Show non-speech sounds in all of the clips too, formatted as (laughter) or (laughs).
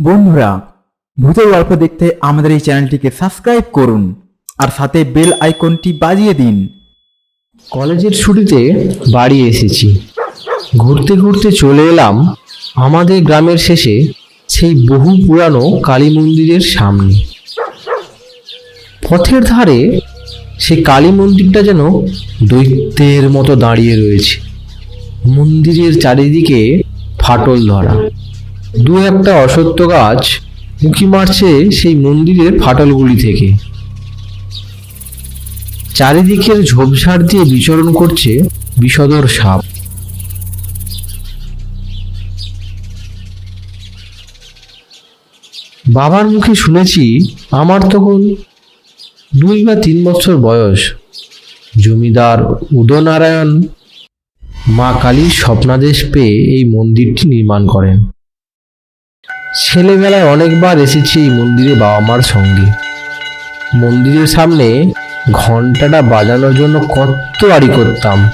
বন্ধুরা, ভূতের গল্প দেখতে আমাদের এই চ্যানেলটিকে সাবস্ক্রাইব করুন আর সাথে বেল আইকনটি বাজিয়ে দিন। কলেজের ছুটিতে বাড়ি এসেছি। ঘুরতে ঘুরতে চলে এলাম আমাদের গ্রামের শেষে সেই বহু পুরানো কালী মন্দিরের সামনে। পথের ধারে সেই কালী মন্দিরটা যেন দৈত্যের মতো দাঁড়িয়ে রয়েছে। মন্দিরের চারিদিকে ফাটল ধরা। দু একটা অসত্য গাছ উঁকি মারছে সেই মন্দিরের ফাটলগুলি থেকে। চারিদিকের ঝোপঝাড় দিয়ে বিচরণ করছে বিষদর সাপ। বাবার মুখে শুনেছি, আমার তখন দুই বা তিন বছর বয়স। জমিদার উদয়নারায়ণ মা কালীর স্বপ্নাদেশ পেয়ে এই মন্দিরটি নির্মাণ করেন। ছেলেবেলায় অনেকবার এসেছি এই মন্দিরে বাবা মার সঙ্গে। মন্দিরের সামনে ঘন্টাটা বাজানোর জন্য কত আড়ি করতাম।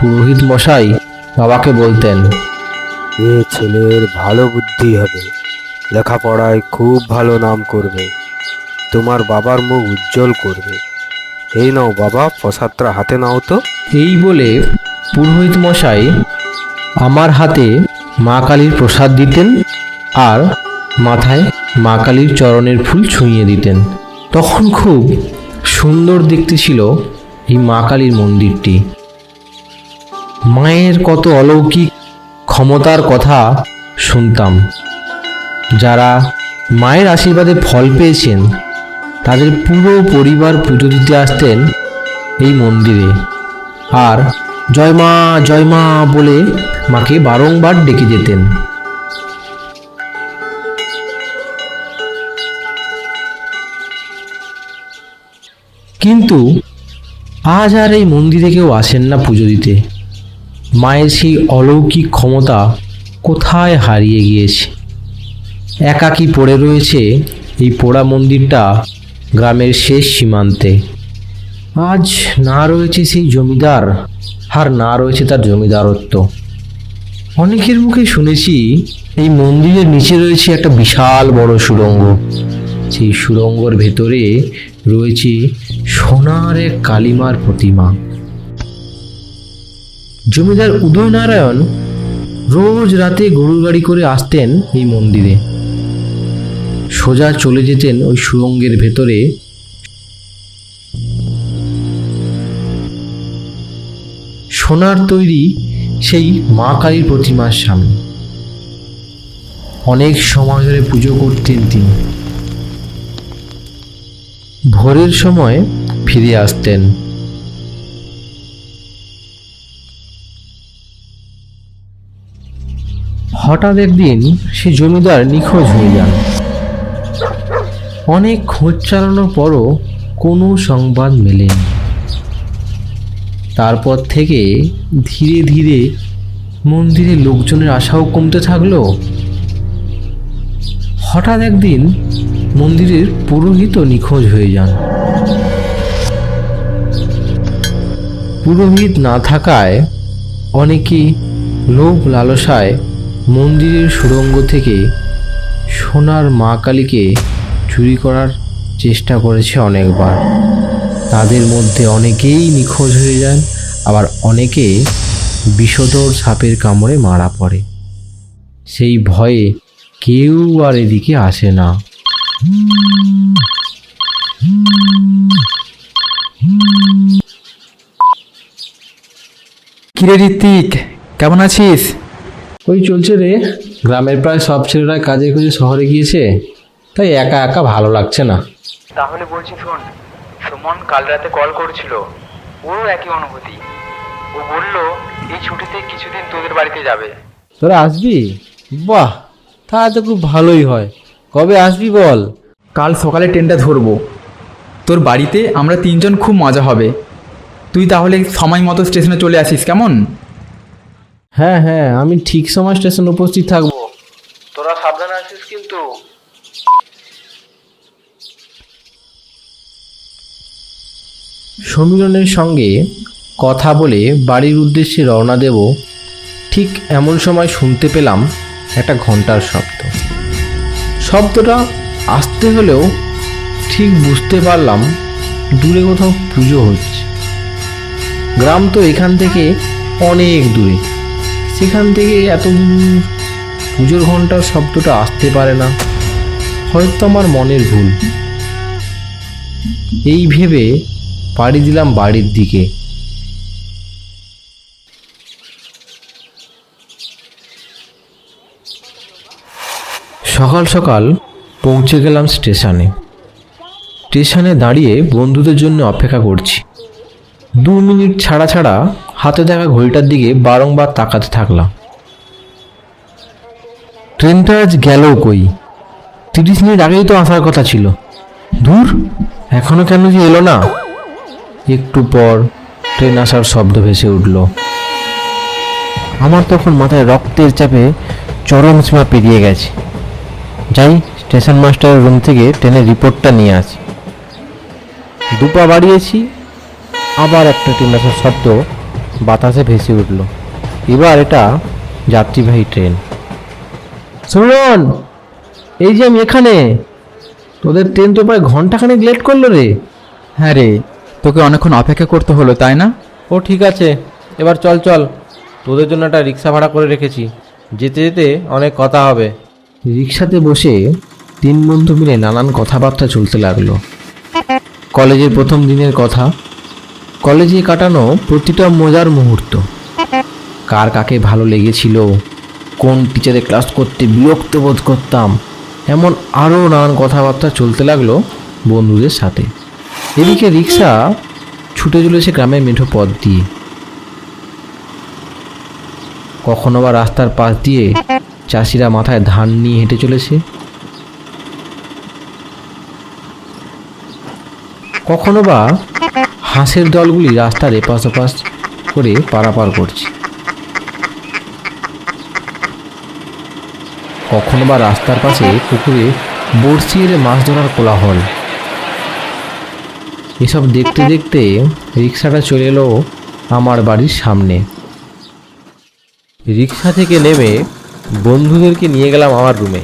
পুরোহিত মশাই বাবাকে বলতেন এ ছেলের ভালো বুদ্ধি হবে। লেখাপড়ায় খুব ভালো নাম করবে। তোমার বাবার মুখ উজ্জ্বল করবে। এই নাও বাবা প্রসাদটা হাতে নাও তো। এই বলে পুরোহিত মশাই আমার হাতে মা কালীর প্রসাদ দিতেন। আর মাথায় মা কালীর চরণের ফুল ছুঁয়ে দিতেন। তখন খুব সুন্দর দেখতে ছিল এই মা কালীর মন্দিরটি। মায়ের কত অলৌকিক ক্ষমতার কথা শুনতাম। যারা মায়ের আশীর্বাদে ফল পেয়েছেন, তাদের পুরো পরিবার পুজো দিতে আসতেন এই মন্দিরে। আর জয় মা জয় মা বলে মাকে বারংবার ডেকে যেতেন। কিন্তু আজ আর এই মন্দিরে কেউ আসেন না পুজো দিতে। মায়ের সেই অলৌকিক ক্ষমতা কোথায় হারিয়ে গিয়েছে? একাকী পড়ে রয়েছে এই পোড়া মন্দিরটা গ্রামের শেষ সীমান্তে। আজ না রয়েছে সেই জমিদার, আর না রয়েছে তার জমিদারত্ব। অনেকের মুখে শুনেছি এই মন্দিরের নিচে রয়েছে একটা বিশাল বড় সুড়ঙ্গ। সেই সুড়ঙ্গর ভেতরে রয়েছে সোনার এক কালিমার প্রতিমা। জমিদার উদয়নারায়ণ রোজ রাতে গরুর গাড়ি করে আসতেন এই মন্দিরে। সোজা চলে যেতেন ওই সুরঙ্গের ভেতরে। সোনার তৈরি সেই মা কালীর প্রতিমার সামনে। অনেক সময় ধরে পুজো করতেন তিনি। ভোরের সময় ফিরে আসতেন। হঠাৎ একদিন সে জমিদার নিখোঁজ হয়ে যান। অনেক খোঁজ চালানোর পরও কোনো সংবাদ মেলেনি। তারপর থেকে ধীরে ধীরে মন্দিরে লোকজনের আশাও কমতে থাকল। হঠাৎ একদিন মন্দিরের পুরোহিত নিখোঁজ হয়ে যান। পুরোহিত না থাকায় অনেকে লোভ লালসায় মন্দিরের সুড়ঙ্গ থেকে সোনার মা কালীকে চুরি করার চেষ্টা করেছে অনেকবার। তাদের মধ্যে অনেকেই নিখোঁজ হয়ে যান, আবার অনেকে বিষধর সাপের কামড়ে মারা পড়ে। সেই ভয়ে কেউ আর এদিকে আসে না। কিরে ঋত্বিক কেমন আছিস? ওই চলছে রে। গ্রামের প্রায় সব ছেলেরা কাজে খুঁজে শহরে গিয়েছে তাই একা একা ভালো লাগছে না। তাহলে বলছি শোন সুমন কাল রাতে কল করেছিল ওরও একই অনুভূতি। ও বলল এই ছুটিতে কিছুদিন তোদের বাড়িতে যাবে। তোরা আসবি? বাহ তা তো খুব ভালোই হয়। কবে আসবি বল? কাল সকালে ট্রেনটা ধরবো। তোর বাড়িতে আমরা তিনজন খুব মজা হবে। তুই তাহলে সময় মতো স্টেশনে চলে আসিস কেমন? হ্যাঁ হ্যাঁ আমি ঠিক সময় স্টেশন উপস্থিত থাকব। তোরা সাবধানে আসিস কিন্তু। সমীরণের সঙ্গে কথা বলে বাড়ির উদ্দেশ্যে রওনা দেব ঠিক এমন সময় শুনতে পেলাম একটা ঘণ্টার শব্দ। শব্দটা আসতে হলেও ঠিক বুঝতে পারলাম দূরে কোথাও পুজো হচ্ছে। গ্রাম তো এখান থেকে অনেক দূরে। সেখান থেকে এত পুজোর ঘণ্টার শব্দটা আসতে পারে না। হয়তো আমার মনের ভুল। এই ভেবে পাড়ি দিলাম বাড়ির দিকে। সকাল সকাল পৌঁছে গেলাম স্টেশনে। স্টেশনে দাঁড়িয়ে বন্ধুদের জন্য অপেক্ষা করছি। দু মিনিট ছাড়া ছাড়া হাতে থাকা ঘড়িটার দিকে বারংবার তাকাতে থাকলাম। ট্রেনটা আজ গেল কই? তিরিশ মিনিট আগেই তো আসার কথা ছিল। দূর? এখনও কেন যে এলো না? একটু পর ট্রেন আসার শব্দ ভেসে উঠল। আমার তখন মাথায় রক্তের চাপে চরম সীমা পেরিয়ে গেছে। যাই, স্টেশন মাস্টারের রুম থেকে ট্রেনের রিপোর্টটা নিয়ে আসি। দুপা বাড়িয়েছি আবার একটা ট্রেন আসার শব্দ বাতাসে ভেসে উঠল। এবার এটা যাত্রীবাহী ট্রেন। শুনুন এই যে আমি এখানে তোদের ট্রেন তো প্রায় ঘন্টাখানেক লেট করল রে। হ্যাঁ রে তোকে অনেকক্ষণ অপেক্ষা করতে হলো তাই না? ও ঠিক আছে এবার চল চল। তোদের জন্য একটা রিক্সা ভাড়া করে রেখেছি। যেতে যেতে অনেক কথা হবে। রিক্সাতে বসে তিন বন্ধু মিলে নানান কথাবার্তা চলতে লাগল। কলেজের প্রথম দিনের কথা কলেজে কাটানো প্রতিটা মজার মুহূর্ত। কার কাকে ভালো লেগেছিল, কোন টিচারে ক্লাস করতে বিরক্ত বোধ করতাম, এমন আরও নানান কথাবার্তা চলতে লাগল বন্ধুদের সাথে। এদিকে রিক্সা ছুটে চলেছে গ্রামের মেঠো পথ দিয়ে। কখনো বা রাস্তার পাশ দিয়ে চাষিরা মাথায় ধান নিয়ে হেঁটে চলেছে। কখনো বা হাঁসের দলগুলি রাস্তার এপাশ ওপাশ করে পারাপার করছে। কখনো বা রাস্তার পাশে পুকুরে বড়শি এলে মাছ ধরার কোলাহল। এসব দেখতে দেখতে রিক্সাটা চলে এলো আমার বাড়ির সামনে। রিক্সা থেকে নেমে বন্ধুদেরকে নিয়ে গেলাম আমার রুমে।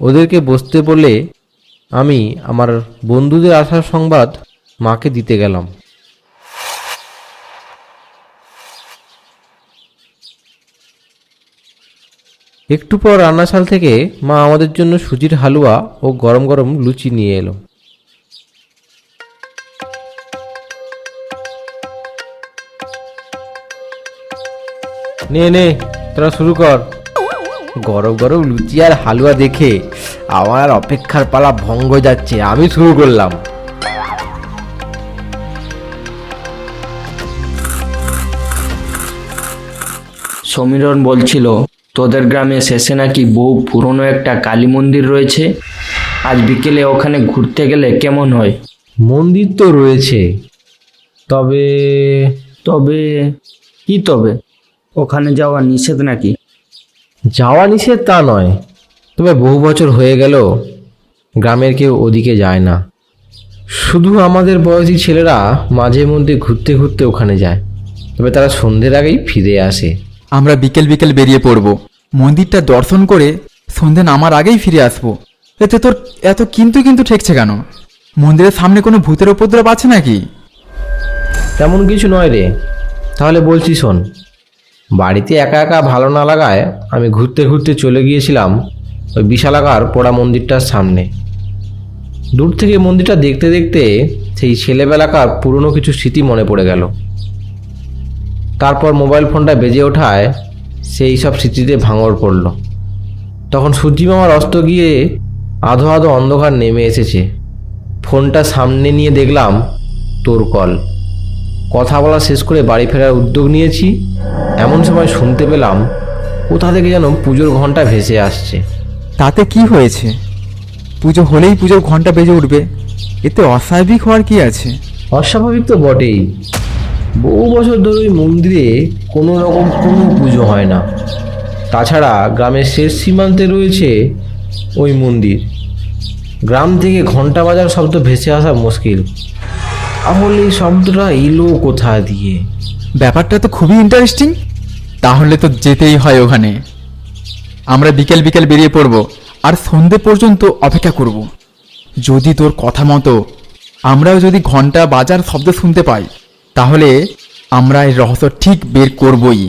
ওদেরকে বসতে বলে আমি আমার বন্ধুদের আসার সংবাদ মাকে দিতে গেলাম। একটু পর রান্নাশাল থেকে মা আমাদের জন্য সুজির হালুয়া ও গরম গরম লুচি নিয়ে এলো। নে নে, তোরা শুরু কর। গরম গরম লুচি আর হালুয়া দেখে আমার অপেক্ষার পালা ভঙ্গ যাচ্ছে, আমি শুরু করলাম। সমীরণ বলছিল তোদের গ্রামে শেষে নাকি বহু পুরনো একটা কালী মন্দির রয়েছে? আজ বিকেলে ওখানে ঘুরতে গেলে কেমন হয়? মন্দির তো রয়েছে। তবে তবে কি তবে? ওখানে যাওয়া নিষেধ নাকি? যাওয়া নিষেধ তা নয়। তবে বহু বছর হয়ে গেল গ্রামের কেউ ওদিকে যায় না। শুধু আমাদের বয়সী ছেলেরা মাঝে মধ্যে ঘুরতে ঘুরতে ওখানে যায়। তবে তারা সন্ধ্যের আগেই ফিরে আসে। আমরা বিকেল বিকেল বেরিয়ে পড়ব। মন্দিরটা দর্শন করে সন্ধে নামার আগেই ফিরে আসব। এতে তোর এত কিন্তু কিন্তু ঠেকছে কেন? মন্দিরের সামনে কোনো ভূতের উপদ্রব আছে নাকি? তেমন কিছু নয় রে। তাহলে বলছি শোন, বাড়িতে একা একা ভালো না লাগায় আমি ঘুরতে ঘুরতে চলে গিয়েছিলাম ওই বিশালাকার পোড়া মন্দিরটার সামনে। দূর থেকে মন্দিরটা দেখতে দেখতে সেই ছেলেবেলাকার পুরনো কিছু স্মৃতি মনে পড়ে গেল। তারপর মোবাইল ফোনটা বেজে ওঠায় সেই সব স্মৃতিতে ভাঙড় পড়ল। তখন সূর্যি মামার অস্ত গিয়ে আধো আধো অন্ধকার নেমে এসেছে। ফোনটা সামনে নিয়ে দেখলাম তোর কল। কথা বলা শেষ করে বাড়ি ফেরার উদ্যোগ নিয়েছি। এমন সময় শুনতে পেলাম কোথা থেকে যেন পুজোর ঘণ্টা ভেসে আসছে। তাতে কি হয়েছে? পুজো হলেই পুজোর ঘণ্টা বেজে উঠবে। এতে অস্বাভাবিক হওয়ার কি আছে? অস্বাভাবিক তো বটেই। বহু বছর ধরে ওই মন্দিরে কোনো রকম কোনো পুজো হয় না। তাছাড়া গ্রামের শেষ সীমান্তে রয়েছে ওই মন্দির। গ্রাম থেকে ঘণ্টা বাজার শব্দ ভেসে আসা মুশকিল। তাহলে এই শব্দটা এলো কোথা দিয়ে? ব্যাপারটা তো খুবই ইন্টারেস্টিং তাহলে তো যেতেই হয় ওখানে। আমরা বিকেল বিকেল বেরিয়ে পড়ব, আর সন্ধে পর্যন্ত অপেক্ষা করব। যদি তোর কথা মতো, আমরাও যদি ঘণ্টা বাজার শব্দ শুনতে পাই। তাহলে আমরা এই রহস্য ঠিক বের করবই।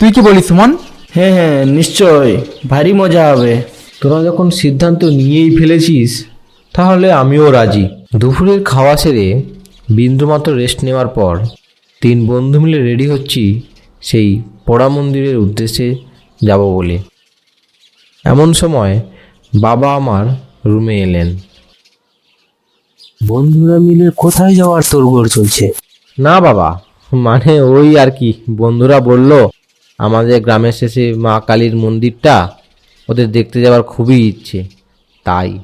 তুই কি বলিস সুমন? হ্যাঁ হ্যাঁ নিশ্চয়। ভারী মজা হবে। তোরা যখন সিদ্ধান্ত নিয়েই ফেলেছিস তাহলে আমিও রাজি। দুপুরের খাওয়া সেরে বিন্দুমাত্র রেস্ট নেওয়ার পর তিন বন্ধু মিলে রেডি হচ্ছি সেই পোড়া মন্দিরের উদ্দেশ্যে যাব বলে। এমন সময় বাবা আমার রুমে এলেন। বন্ধুরা মিলে কোথায় যাওয়ার তোড়গোড় চলছে? না বাবা মানে ওই আর কি, বন্ধুরা বলল, আমাদের গ্রামের শেষে মা কালীর মন্দিরটা, ওদের দেখতে যাওয়ার খুবই ইচ্ছে, তাই।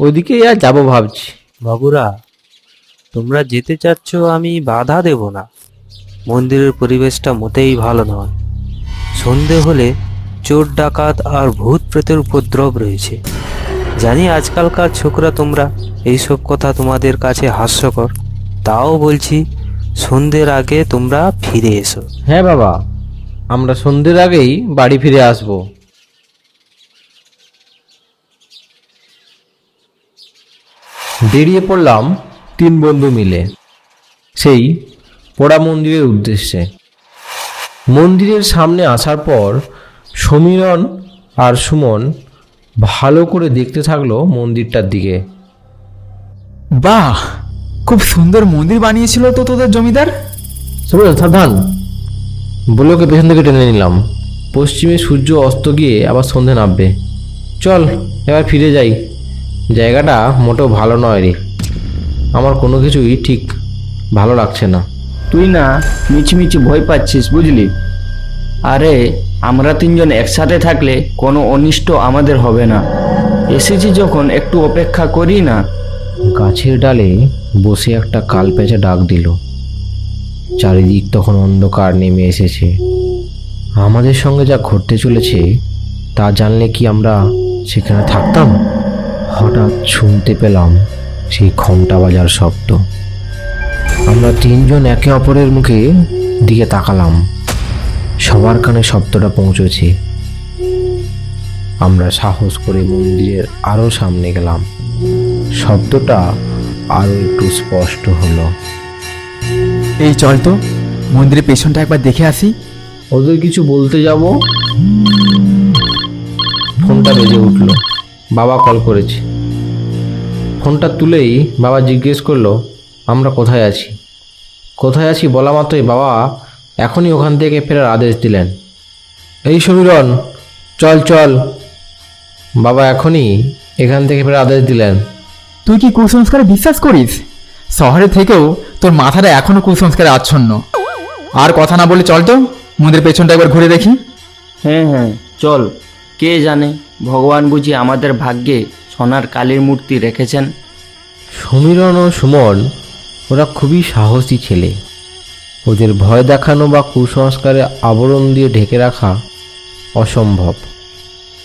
ওইদিকেই আর যাব ভাবছি। বাবুরা, তোমরা যেতে চাচ্ছ আমি বাধা দেব না। মন্দিরের পরিবেশটা মোটেই ভালো নয়। সন্ধে হলে চোর ডাকাত আর ভূত প্রেতের উপদ্রব রয়েছে। জানি আজকালকার ছোকরা তোমরা, এইসব কথা তোমাদের কাছে হাস্যকর। তাও বলছি সন্ধ্যের আগে তোমরা ফিরে এসো। হ্যাঁ বাবা আমরা সন্ধ্যের আগেই বাড়ি ফিরে আসব। বেরিয়ে পড়লাম তিন বন্ধু মিলে সেই পোড়া মন্দিরের উদ্দেশ্যে। মন্দিরের সামনে আসার পর সমীরণ আর সুমন ভালো করে দেখতে থাকল মন্দিরটার দিকে। বাহ! খুব সুন্দর মন্দির বানিয়েছিল তো তোদের জমিদার? সুমন সাবধান। বলোকে পেছন থেকে টেনে নিলাম। পশ্চিমে সূর্য অস্ত গিয়ে আবার সন্ধে নামবে। চল এবার ফিরে যাই। জায়গাটা মোটেও ভালো নয় রে। আমার কোনো কিছুই ঠিক ভালো লাগছে না। তুই না মিছিমিছি ভয় পাচ্ছিস বুঝলি? আরে আমরা তিনজন একসাথে থাকলে কোনো অনিষ্ট আমাদের হবে না। এসেছি যখন একটু অপেক্ষা করি না গাছের ডালে বসে একটা কাল পেঁচা ডাক দিল। চারিদিক তখন অন্ধকার নেমে এসেছে। আমাদের সঙ্গে যা ঘটতে চলেছে, তা জানলে কি আমরা সেখানে থাকতাম? হঠাৎ শুনতে পেলাম সেই ঘণ্টা বাজার শব্দ। আমরা তিনজন একে অপরের মুখে দিকে তাকালাম। সবার কানে শব্দটা পৌঁছেছে। আমরা সাহস করে মন্দিরের আরও সামনে গেলাম। শব্দটা আরও একটু স্পষ্ট হলো। এই চল তো মন্দিরের পেছনটা একবার দেখে আসি। ওদের কিছু বলতে যাব? ফোনটা বেজে উঠল। বাবা কল করেছে। ফোনটা তুলেই বাবা জিজ্ঞেস করল আমরা কোথায় আছি? কোথায় আছি বলা মাত্রই বাবা এখনই ওখান থেকে ফেরার আদেশ দিলেন। এই সমীরণ চল চল। বাবা এখনই এখান থেকে ফেরার আদেশ দিলেন। তুই কি কুসংস্কারে বিশ্বাস করিস? শহরে থেকেও তোর মাথাটা এখনও কুসংস্কারে আচ্ছন্ন। আর কথা না বলে চল তো মন্দিরের পেছনটা একবার ঘুরে দেখি। হ্যাঁ হ্যাঁ চল। কে জানে ভগবান বুঝি আমাদের ভাগ্যে সোনার কালীর মূর্তি রেখেছেন। সমীরণ ও সুমন ওরা খুবই সাহসী ছেলে। ওদের ভয় দেখানো বা কুসংস্কারে আবরণ দিয়ে ঢেকে রাখা অসম্ভব।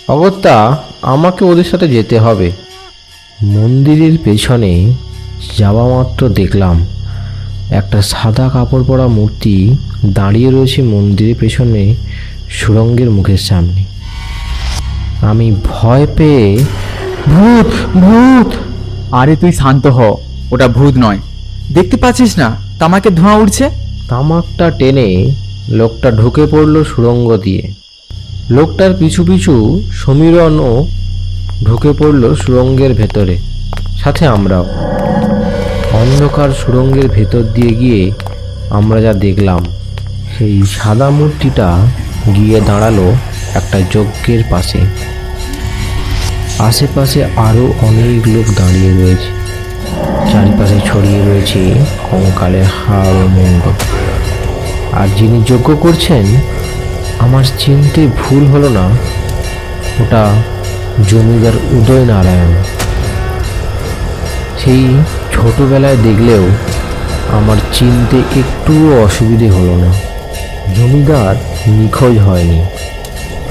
অগত্যা আমাকে ওদের সাথে যেতে হবে। মন্দিরের পেছনে যাওয়া মাত্র দেখলাম। একটা সাদা কাপড় পরা মূর্তি দাঁড়িয়ে রয়েছে মন্দিরের পেছনে সুরঙ্গের মুখের সামনে। আমি ভয় পেয়ে ভূত ভূত! আরে তুই শান্ত হ ওটা ভূত নয়। দেখতে পাচ্ছিস না তামাকে ধোঁয়া উঠছে তামাকটা টেনে লোকটা ঢুকে পড়ল সুড়ঙ্গ দিয়ে। লোকটার পিছু পিছু সমীরণও ঢুকে পড়ল সুড়ঙ্গের ভেতরে। সাথে আমরাও। অন্ধকার সুড়ঙ্গের ভেতর দিয়ে গিয়ে আমরা যা দেখলাম, সেই সাদা মূর্তিটা গিয়ে দাঁড়াল একটা যজ্ঞের পাশে। আশেপাশে আরও অনেক লোক দাঁড়িয়ে রয়েছে। চারিপাশে ছড়িয়ে রয়েছে কঙ্কালের হাড় ও মুন্ড। আর যিনি যজ্ঞ করছেন, আমার চিনতে ভুল হলো না, ওটা জমিদার উদয় নারায়ণ সেই ছোটবেলায় দেখলেও আমার চিনতে একটুও অসুবিধে হলো না। জমিদার নিখোঁজ হয়নি।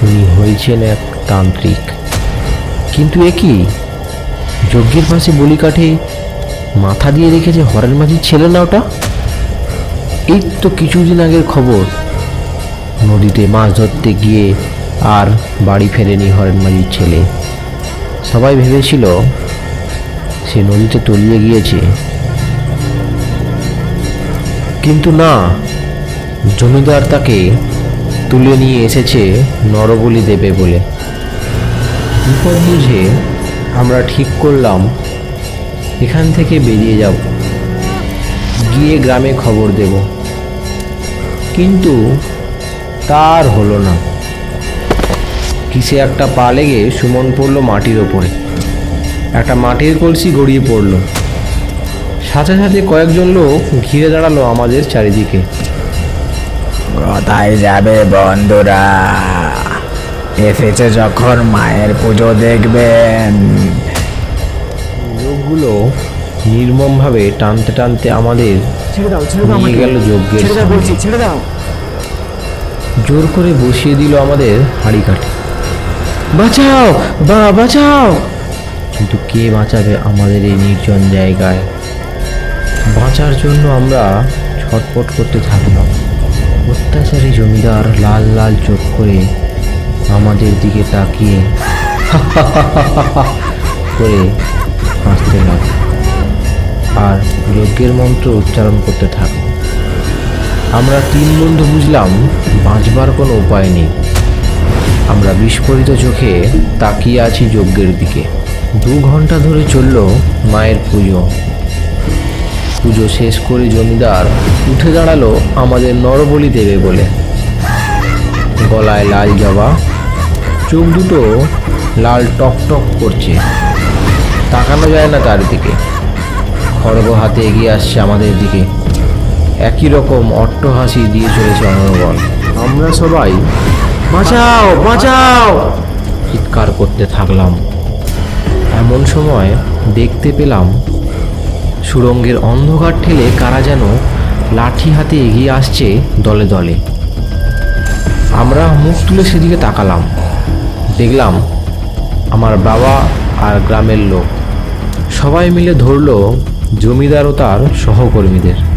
উনি হয়েছেন এক তান্ত্রিক। কিন্তু এ কি? যজ্ঞের পাশে বলি কাঠে মাথা দিয়ে রেখেছে হরেন মাঝির ছেলে না ওটা এই তো কিছুদিন আগের খবর। নদীতে মাছ ধরতে গিয়ে আর বাড়ি ফেরেনি হরেন মাঝির ছেলে। সবাই ভেবেছিল সে নদীতে তলিয়ে গিয়েছে। কিন্তু না, জমিদার তাকে তুলে নিয়ে এসেছে নরবলি দেবে বলে। বিপদ বুঝে আমরা ঠিক করলাম, এখান থেকে বেরিয়ে যাব। গিয়ে গ্রামে খবর দেব। কিন্তু তার হলো না। কিসে একটা পা লেগে সুমন পড়ল মাটির ওপরে। একটা মাটির কলসি গড়িয়ে পড়ল। সাথে সাথে কয়েকজন লোক ঘিরে দাঁড়াল আমাদের চারিদিকে। কোথায় যাবে বন্ধুরা? এসেছে যখন মায়ের পুজো দেখবেন। লোকগুলো নির্মমভাবে টানতে টানতে আমাদের নিয়ে গেল যজ্ঞের। জোর করে বসিয়ে দিল আমাদের হাড়ি কাঠে বাঁচাও, বা বাঁচাও। কিন্তু কে বাঁচাবে আমাদের এই নির্জন জায়গায়? বাঁচার জন্য আমরা ছটপট করতে থাকলাম। অত্যাচারী জমিদার লাল লাল চোখ করে আমাদের দিকে তাকিয়ে (laughs) করে হাসতে লাগল। আর যজ্ঞের মন্ত্র উচ্চারণ করতে থাকল। আমরা তিন বন্ধু বুঝলাম বাঁচবার কোনো উপায় নেই। আমরা বিস্ফোরিত চোখে তাকিয়ে আছি যজ্ঞের দিকে। দু ঘণ্টা ধরে চলল মায়ের পুজো। পুজো শেষ করে জমিদার উঠে দাঁড়াল আমাদের নরবলি দেবে বলে। গলায় লাল জবা, চোখ দুটো লাল টক টক করছে। তাকানো যায় না তার দিকে। খড়গ হাতে এগিয়ে আসছে আমাদের দিকে। একই রকম অট্টহাসি দিয়ে চলেছে অনর্গল আমরা সবাই বাঁচাও বাঁচাও। চিৎকার করতে থাকলাম। এমন সময় দেখতে পেলাম সুড়ঙ্গের অন্ধকার ঠেলে কারা যেন লাঠি হাতে এগিয়ে আসছে দলে দলে। আমরা মুখ তুলে সেদিকে তাকালাম। দেখলাম আমার বাবা আর গ্রামের লোক। সবাই মিলে ধরলো জমিদার ও তার সহকর্মীদের।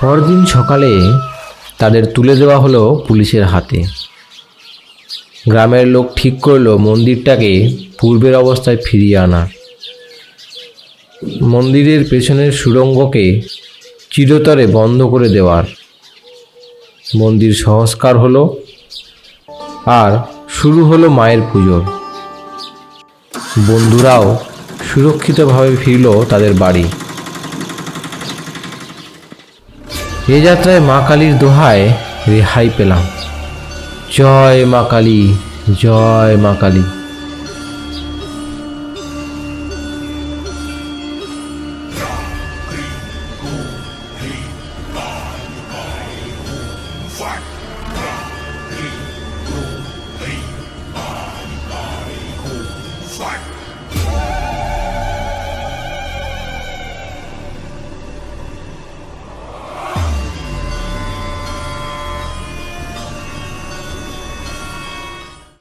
পরদিন সকালে তাদের তুলে দেওয়া হলো পুলিশের হাতে। গ্রামের লোক ঠিক করল মন্দিরটাকে পূর্বের অবস্থায় ফিরিয়ে আনার মন্দিরের পেছনের সুড়ঙ্গকে চিরতরে বন্ধ করে দেওয়ার। মন্দির সংস্কার হলো আর শুরু হলো মায়ের পুজোর। বন্ধুরাও সুরক্ষিতভাবে ফিরল তাদের বাড়ি। এ যাত্রায় মা কালীর দোহায় রেহাই পেলাম। জয় মা কালী জয় মা কালী।